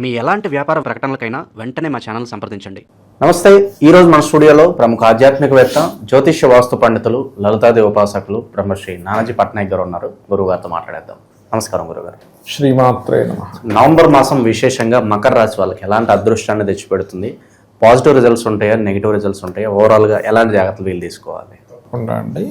మీ ఎలాంటి వ్యాపార ప్రకటనలకైనా వెంటనే మా ఛానల్ సంప్రదించండి. నమస్తే. ఈరోజు మన స్టూడియోలో ప్రముఖ ఆధ్యాత్మికవేత్త జ్యోతిష్య వాస్తు పండితులు లలితాదేవి ఉపాసకులు బ్రహ్మశ్రీ నానాజీ పట్నాయక్ గారు ఉన్నారు. గురువు గారితో మాట్లాడేద్దాం. నమస్కారం గురుగారు శ్రీమాత్రే నమ. నవంబర్ మాసం విశేషంగా మకర రాశి వాళ్ళకి ఎలాంటి అదృష్టాన్ని తెచ్చిపెడుతుంది? పాజిటివ్ రిజల్ట్స్ ఉంటాయా? నెగిటివ్ రిజల్ట్స్ ఉంటాయా? ఓవరాల్గా ఎలాంటి జాగ్రత్తలు వీళ్ళు తీసుకోవాలి? తప్పకుండా అండి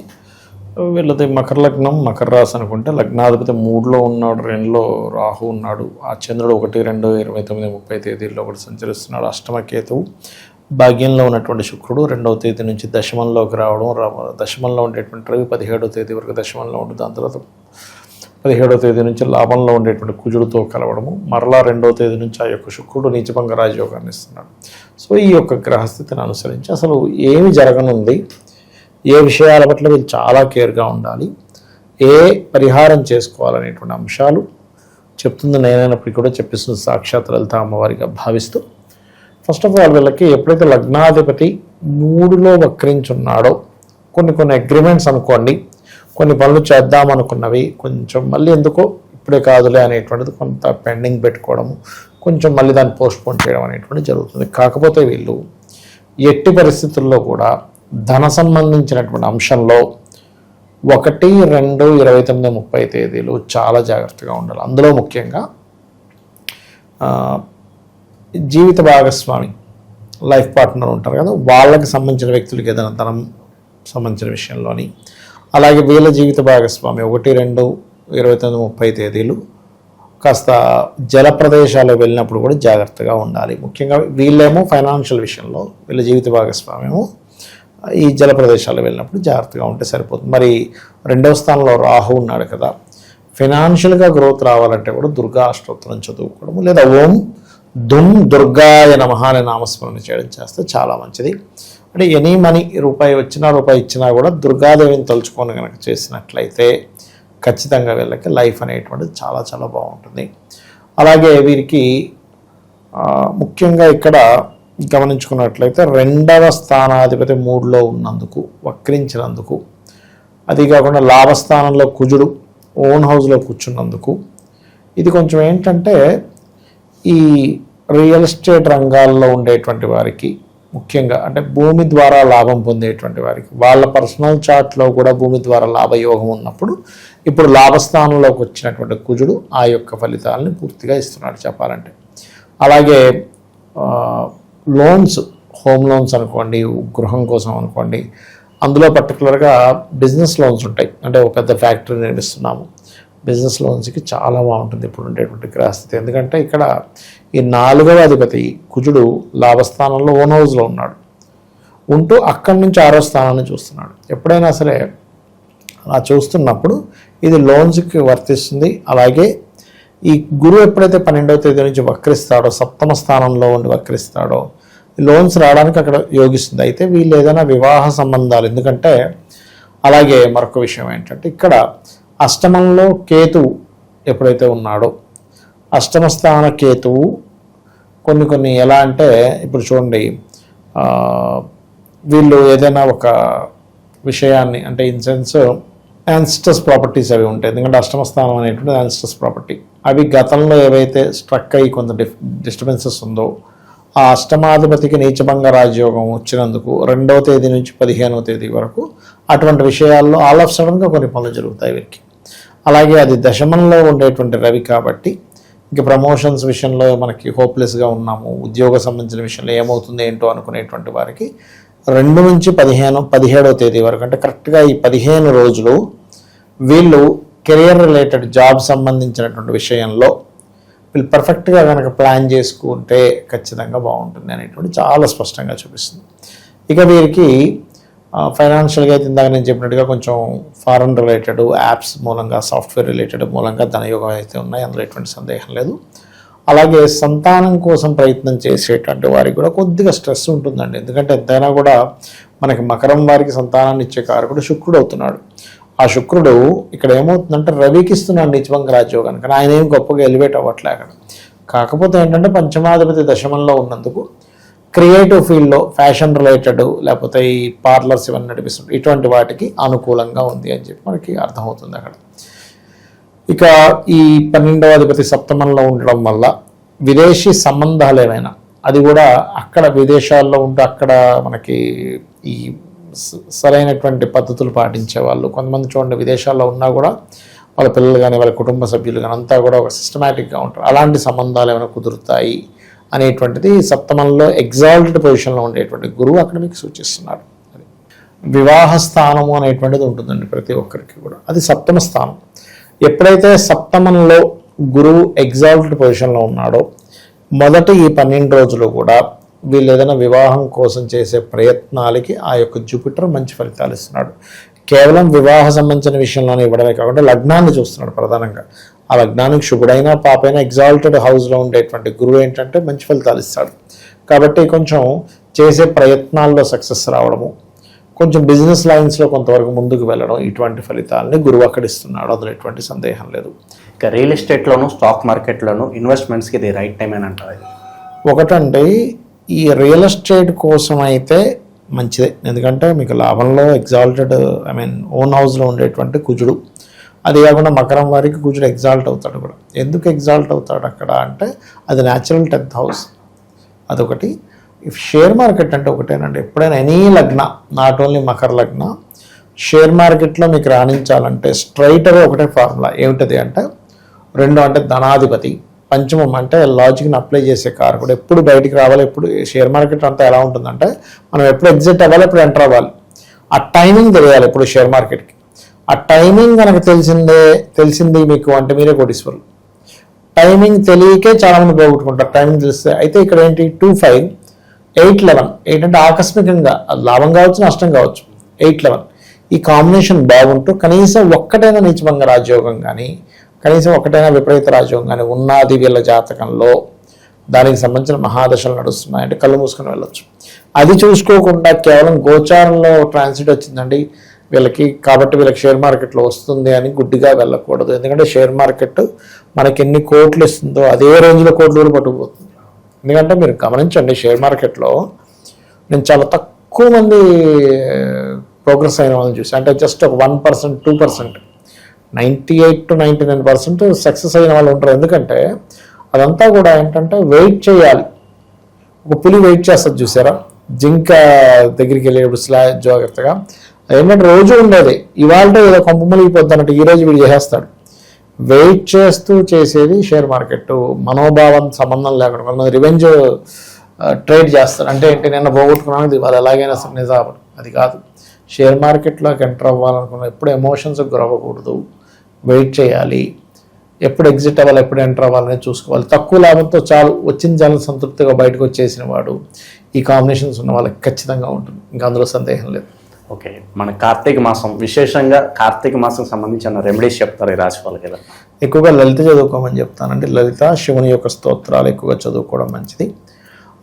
వీళ్ళది మకర లగ్నం మకర రాశి అనుకుంటే లగ్నాధిపతి మూడులో ఉన్నాడు రెండులో రాహు ఉన్నాడు ఆ చంద్రుడు ఒకటి రెండు ఇరవై తొమ్మిది ముప్పై తేదీల్లో ఒకటి సంచరిస్తున్నాడు. అష్టమ కేతువు భాగ్యంలో ఉన్నటువంటి శుక్రుడు రెండవ తేదీ నుంచి దశమంలోకి రావడం దశమంలో ఉండేటువంటి రవి పదిహేడవ తేదీ వరకు దశమంలో ఉంటుంది దాని తర్వాత పదిహేడవ తేదీ నుంచి లాభంలో ఉండేటువంటి కుజుడితో కలవడము మరలా రెండవ తేదీ నుంచి ఆ యొక్క శుక్రుడు నీచభంగ రాజయోగాన్ని ఇస్తున్నాడు. సో ఈ యొక్క గ్రహస్థితిని అనుసరించి అసలు ఏమి జరగనుంది? ఏ విషయాల పట్ల మీరు చాలా కేర్గా ఉండాలి ఏ పరిహారం చేసుకోవాలనేటువంటి అంశాలు చెప్తుంది నేనైనప్పటికీ కూడా చెప్పిస్తుంది సాక్షాత్ లలిత అమ్మవారిగా భావిస్తూ. ఫస్ట్ ఆఫ్ ఆల్ వీళ్ళకి ఎప్పుడైతే లగ్నాధిపతి మూడులో వక్రించున్నాడో కొన్ని కొన్ని అగ్రిమెంట్స్ అనుకోండి కొన్ని పనులు చేద్దామనుకున్నవి కొంచెం మళ్ళీ ఎందుకో ఇప్పుడే కాదులే అనేటువంటిది కొంత పెండింగ్ పెట్టుకోవడము కొంచెం మళ్ళీ దాన్ని పోస్ట్పోన్ చేయడం అనేటువంటిది జరుగుతుంది. కాకపోతే వీళ్ళు ఎట్టి పరిస్థితుల్లో కూడా ధన సంబంధించినటువంటి అంశంలో ఒకటి రెండు ఇరవై తొమ్మిది ముప్పై తేదీలు చాలా జాగ్రత్తగా ఉండాలి. అందులో ముఖ్యంగా జీవిత భాగస్వామి లైఫ్ పార్ట్నర్ ఉంటారు కదా వాళ్ళకి సంబంధించిన వ్యక్తులకి ఏదైనా ధనం సంబంధించిన విషయంలోని అలాగే వీళ్ళ జీవిత భాగస్వామి ఒకటి రెండు ఇరవై తొమ్మిది ముప్పై తేదీలు కాస్త జల ప్రదేశాలు వెళ్ళినప్పుడు కూడా జాగ్రత్తగా ఉండాలి. ముఖ్యంగా వీళ్ళేమో ఫైనాన్షియల్ విషయంలో వీళ్ళ జీవిత భాగస్వామి ఏమో ఈ జల ప్రదేశాలు వెళ్ళినప్పుడు జాగ్రత్తగా ఉంటే సరిపోతుంది. మరి రెండవ స్థానంలో రాహు ఉన్నాడు కదా. ఫైనాన్షియల్గా గ్రోత్ రావాలంటే కూడా దుర్గా అష్టోత్తరం చదువుకోవడము లేదా ఓం దుమ్ దుర్గాయ నమః అనే నామస్మరణ చేయడం చేస్తే చాలా మంచిది. అంటే ఎనీ మనీ రూపాయి వచ్చినా రూపాయి ఇచ్చినా కూడా దుర్గాదేవిని తలుచుకొని కనుక చేసినట్లయితే ఖచ్చితంగా వీళ్ళకి లైఫ్ అనేటువంటిది చాలా చాలా బాగుంటుంది. అలాగే వీరికి ముఖ్యంగా ఇక్కడ గమనించుకున్నట్లయితే రెండవ స్థానాధిపతి మూడులో ఉన్నందుకు వక్రించినందుకు అది కాకుండా లాభస్థానంలో కుజుడు ఓన్ హౌస్లో కూర్చున్నందుకు. ఇది కొంచెం ఏంటంటే ఈ రియల్ ఎస్టేట్ రంగాల్లో ఉండేటువంటి వారికి ముఖ్యంగా అంటే భూమి ద్వారా లాభం పొందేటువంటి వారికి వాళ్ళ పర్సనల్ చార్ట్లో కూడా భూమి ద్వారా లాభయోగం ఉన్నప్పుడు ఇప్పుడు లాభస్థానంలోకి వచ్చినటువంటి కుజుడు ఆ యొక్క ఫలితాలని పూర్తిగా ఇస్తున్నాడు చెప్పాలంటే. అలాగే లోన్స్ హోమ్ లోన్స్ అనుకోండి గృహం కోసం అనుకోండి అందులో పర్టికులర్గా బిజినెస్ లోన్స్ ఉంటాయి. అంటే ఒక పెద్ద ఫ్యాక్టరీ నిర్మిస్తున్నాము. బిజినెస్ లోన్స్కి చాలా బాగుంటుంది ఇప్పుడు ఉండేటువంటి గ్రహస్థితి ఎందుకంటే ఇక్కడ ఈ నాలుగవ అధిపతి కుజుడు లాభస్థానంలో ఓన్ హౌస్లో ఉన్నాడు. ఉంటూ అక్కడి నుంచి ఆరో స్థానాన్ని చూస్తున్నాడు. ఎప్పుడైనా సరే అలా చూస్తున్నప్పుడు ఇది లోన్స్కి వర్తిస్తుంది. అలాగే ఈ గురువు ఎప్పుడైతే పన్నెండవ తేదీ నుంచి వక్రిస్తాడో సప్తమ స్థానంలో ఉండి వక్రిస్తాడో లోన్స్ రావడానికి అక్కడ యోగిస్తుంది. అయితే వీళ్ళు ఏదైనా వివాహ సంబంధాలు. ఎందుకంటే అలాగే మరొక విషయం ఏంటంటే ఇక్కడ అష్టమంలో కేతువు ఎప్పుడైతే ఉన్నాడో అష్టమ స్థాన కేతువు కొన్ని కొన్ని ఎలా అంటే ఇప్పుడు చూడండి వీళ్ళు ఏదైనా ఒక విషయాన్ని అంటే ఇన్ సెన్స్ యాన్స్టస్ ప్రాపర్టీస్ అవి ఉంటాయి. ఎందుకంటే అష్టమ స్థానం అనేటువంటి యాన్స్టస్ ప్రాపర్టీ అవి గతంలో ఏవైతే స్ట్రక్ అయ్యి కొంత డిఫ్ డిస్టర్బెన్సెస్ ఉందో ఆ అష్టమాధిపతికి నీచభంగ రాజయోగం వచ్చినందుకు రెండవ తేదీ నుంచి పదిహేనవ తేదీ వరకు అటువంటి విషయాల్లో ఆల్ ఆఫ్ సడన్గా కొన్ని పనులు జరుగుతాయి వీరికి. అలాగే అది దశమంలో ఉండేటువంటి రవి కాబట్టి ఇంక ప్రమోషన్స్ విషయంలో మనకి హోప్లెస్గా ఉన్నాము ఉద్యోగ సంబంధించిన విషయంలో ఏమవుతుంది ఏంటో అనుకునేటువంటి వారికి రెండు నుంచి పదిహేను పదిహేడవ తేదీ వరకు అంటే కరెక్ట్గా ఈ పదిహేను రోజులు వీళ్ళు కెరియర్ రిలేటెడ్ జాబ్ సంబంధించినటువంటి విషయంలో వీళ్ళు పర్ఫెక్ట్గా కనుక ప్లాన్ చేసుకుంటే ఖచ్చితంగా బాగుంటుంది అనేటువంటి చాలా స్పష్టంగా చూపిస్తుంది. ఇక వీరికి ఫైనాన్షియల్గా అయితే ఇందాక నేను చెప్పినట్టుగా కొంచెం ఫారెన్ రిలేటెడ్ యాప్స్ మూలంగా సాఫ్ట్వేర్ రిలేటెడ్ మూలంగా ధనయోగం అయితే ఉన్నాయి. అందులో ఎటువంటి సందేహం లేదు. అలాగే సంతానం కోసం ప్రయత్నం చేసేటువంటి వారికి కూడా కొద్దిగా స్ట్రెస్ ఉంటుందండి. ఎందుకంటే ఎంతైనా కూడా మనకి మకరం వారికి సంతానాన్ని ఇచ్చే కారకుడు శుక్రుడు అవుతున్నాడు. ఆ శుక్రుడు ఇక్కడ ఏమవుతుందంటే రవికి ఇస్తున్నాడు నిత్యభంగ రాజ్యోగానికి కానీ ఆయన ఏం గొప్పగా ఎలివేట్ అవ్వట్లే అక్కడ. కాకపోతే ఏంటంటే పంచమాధిపతి దశమంలో ఉన్నందుకు క్రియేటివ్ ఫీల్డ్లో ఫ్యాషన్ రిలేటెడ్ లేకపోతే ఈ పార్లర్స్ ఇవన్నీ నడిపిస్తుంటాయి. ఇటువంటి వాటికి అనుకూలంగా ఉంది అని చెప్పి మనకి అర్థమవుతుంది అక్కడ. ఇక ఈ పన్నెండవ అధిపతి సప్తమంలో ఉండడం వల్ల విదేశీ సంబంధాలు ఏమైనా అది కూడా అక్కడ విదేశాల్లో ఉంటూ అక్కడ మనకి ఈ సరైనటువంటి పద్ధతులు పాటించే వాళ్ళు కొంతమంది చూడండి విదేశాల్లో ఉన్నా కూడా వాళ్ళ పిల్లలు కానీ వాళ్ళ కుటుంబ సభ్యులు కానీ అంతా కూడా ఒక సిస్టమేటిక్గా ఉంటారు. అలాంటి సంబంధాలు ఏమైనా కుదురుతాయి అనేటువంటిది సప్తమంలో ఎగ్జాల్టెడ్ పొజిషన్లో ఉండేటువంటి గురువు అక్కడ మీకు సూచిస్తున్నాడు. అది వివాహ స్థానము అనేటువంటిది ఉంటుందండి ప్రతి ఒక్కరికి కూడా. అది సప్తమ స్థానం. ఎప్పుడైతే సప్తమంలో గురువు ఎగ్జాల్టెడ్ పొజిషన్లో ఉన్నాడో మొదటి ఈ పన్నెండు రోజులు కూడా వీళ్ళు ఏదైనా వివాహం కోసం చేసే ప్రయత్నాలకి ఆ యొక్క జూపిటర్ మంచి ఫలితాలు ఇస్తున్నాడు. కేవలం వివాహ సంబంధించిన విషయంలోనే ఇవ్వడమే కాకుండా లగ్నాన్ని చూస్తున్నాడు ప్రధానంగా. ఆ లగ్నానికి శుభుడైన పాపైన ఎగ్జాల్టెడ్ హౌస్లో ఉండేటువంటి గురువు ఏంటంటే మంచి ఫలితాలు ఇస్తాడు. కాబట్టి కొంచెం చేసే ప్రయత్నాల్లో సక్సెస్ రావడము కొంచెం బిజినెస్ లైన్స్లో కొంతవరకు ముందుకు వెళ్ళడం ఇటువంటి ఫలితాలని గురువు అక్కడ ఇస్తున్నాడు. అందులో ఎటువంటి సందేహం లేదు. ఇక రియల్ ఎస్టేట్లోను స్టాక్ మార్కెట్లోను ఇన్వెస్ట్మెంట్స్కి ఇది రైట్ టైం అని అంటారు. ఇది ఒకటండి ఈ రియల్ ఎస్టేట్ కోసం అయితే మంచిదే. ఎందుకంటే మీకు లాభంలో ఎగ్జాల్టెడ్ ఐ మీన్ ఓన్ హౌస్లో ఉండేటువంటి కుజుడు అది కాకుండా మకరం వారికి కుజుడు ఎగ్జాల్ట్ అవుతాడు కూడా. ఎందుకు ఎగ్జాల్ట్ అవుతాడు అక్కడ అంటే అది న్యాచురల్ టెన్త్ హౌస్ అదొకటి. ఇఫ్ షేర్ మార్కెట్ అంటే ఒకటేనండి. ఎప్పుడైనా ఎనీ లగ్న నాట్ ఓన్లీ మకర లగ్న షేర్ మార్కెట్లో మీకు రాణించాలంటే స్ట్రైట్గా ఒకటే ఫార్ములా ఏమిటది అంటే రెండు అంటే ధనాధిపతి పంచమం అంటే లాజిక్ని అప్లై చేసే కారకుడు ఎప్పుడు బయటికి రావాలి ఎప్పుడు షేర్ మార్కెట్ అంతా ఎలా ఉంటుందంటే మనం ఎప్పుడు ఎగ్జిట్ అవ్వాలి ఎప్పుడు ఎంటర్ అవ్వాలి. ఆ టైమింగ్ తెలియాలి ఇప్పుడు షేర్ మార్కెట్కి ఆ టైమింగ్ కనుక తెలిసిందే తెలిసింది మీకు అంటే మీరే కోటీశ్వరులు. టైమింగ్ తెలియకే చాలా మంది పోగొట్టుకుంటారు. టైమింగ్ తెలిస్తే అయితే ఇక్కడ ఏంటి? టూ ఫైవ్ ఎయిట్ లెవెన్ ఏంటంటే ఆకస్మికంగా అది లాభం కావచ్చు నష్టం కావచ్చు. ఎయిట్ లెవెన్ ఈ కాంబినేషన్ బాగుంటూ కనీసం ఒక్కటైనా నీచభంగ రాజయోగం కానీ కనీసం ఒకటైనా విపరీత రాజ్యం కానీ ఉన్నది వీళ్ళ జాతకంలో దానికి సంబంధించిన మహాదశలు నడుస్తున్నాయంటే కళ్ళు మూసుకొని వెళ్ళొచ్చు. అది చూసుకోకుండా కేవలం గోచారంలో ట్రాన్సిట్ వచ్చిందండి వీళ్ళకి. కాబట్టి వీళ్ళకి షేర్ మార్కెట్లో వస్తుంది అని గుడ్డిగా వెళ్ళకూడదు. ఎందుకంటే షేర్ మార్కెట్ మనకి ఎన్ని కోట్లు ఇస్తుందో అదే రేంజ్లో కోట్లు కూడా పట్టుకుపోతుంది. ఎందుకంటే మీరు గమనించండి షేర్ మార్కెట్లో నేను చాలా తక్కువ మంది ప్రోగ్రెస్ అయిన వాళ్ళని చూసి అంటే జస్ట్ ఒక one percent two percent ninety eight to ninety nine percent success అయిన వాళ్ళు ఉంటారు. ఎందుకంటే అదంతా కూడా ఏంటంటే వెయిట్ చేయాలి. ఒక పులి వెయిట్ చేస్తుంది చూసారా? జింక దగ్గరికి వెళ్ళేప్పుడు స్లా జాగ్రత్తగా. ఏంటంటే రోజు ఉండేది. ఇవాళ ఏదో కొంప మునిగిపోద్ది అన్నట్టు ఈ రోజు వీడు చేసేస్తాడు. వెయిట్ చేస్తూ చేసేది షేర్ మార్కెట్. మనోభావం సంబంధం లేకుండా కొంతమంది రివెంజ్ ట్రేడ్ చేస్తారు అంటే ఏంటి? నిన్న పోగొట్టుకున్నాను. ఇది వాళ్ళు ఎలాగైనా సరే నిజాం అది కాదు. షేర్ మార్కెట్లోకి ఎంటర్ అవ్వాలనుకున్న ఎప్పుడు ఎమోషన్స్ గురవ్వకూడదు. వెయిట్ చేయాలి. ఎప్పుడు ఎగ్జిట్ అవ్వాలి ఎప్పుడు ఎంటర్ అవ్వాలని చూసుకోవాలి. తక్కువ లాభంతో చాలు వచ్చిన చాలా సంతృప్తిగా బయటకు వచ్చేసిన వాడు ఈ కాంబినేషన్స్ ఉన్న వాళ్ళకి ఖచ్చితంగా ఉంటుంది. ఇంకా అందులో సందేహం లేదు. ఓకే. మన కార్తీక మాసం విశేషంగా కార్తీక మాసం సంబంధించిన రెమెడీస్ చెప్తారు ఈ రాశి వాళ్ళకి ఎక్కువగా లలిత చదువుకోమని చెప్తానండి. లలిత శివుని యొక్క స్తోత్రాలు ఎక్కువగా చదువుకోవడం మంచిది.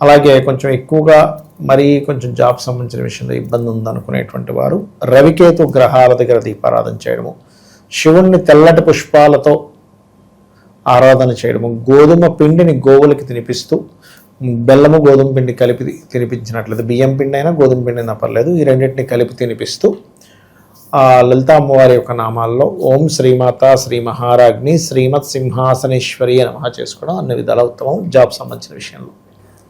అలాగే కొంచెం ఎక్కువగా మరీ కొంచెం జాబ్ సంబంధించిన విషయంలో ఇబ్బంది ఉందనుకునేటువంటి వారు రవికేతు గ్రహాల దగ్గర దీపారాధన చేయడము శివుణ్ణి తెల్లటి పుష్పాలతో ఆరాధన చేయడము గోధుమ పిండిని గోవులకి తినిపిస్తూ బెల్లము గోధుమ పిండి కలిపి తినిపించినట్లయితే బియ్యం పిండి అయినా గోధుమ పిండి అయినా పర్లేదు ఈ రెండింటిని కలిపి తినిపిస్తూ ఆ లలిత అమ్మవారి యొక్క నామాల్లో ఓం శ్రీమాత శ్రీ మహారాజ్ని శ్రీమత్ సింహాసనేశ్వరి అని మహా చేసుకోవడం అన్ని విధాల ఉత్తమం జాబ్ సంబంధించిన విషయంలో.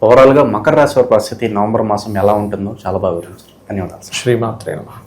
ఓవరాల్గా మకర రాశి వారి పరిస్థితి నవంబర్ మాసం ఎలా ఉంటుందో చాలా బాగా వివరించారు. ధన్యవాదాలు. శ్రీమాత్రే నమః.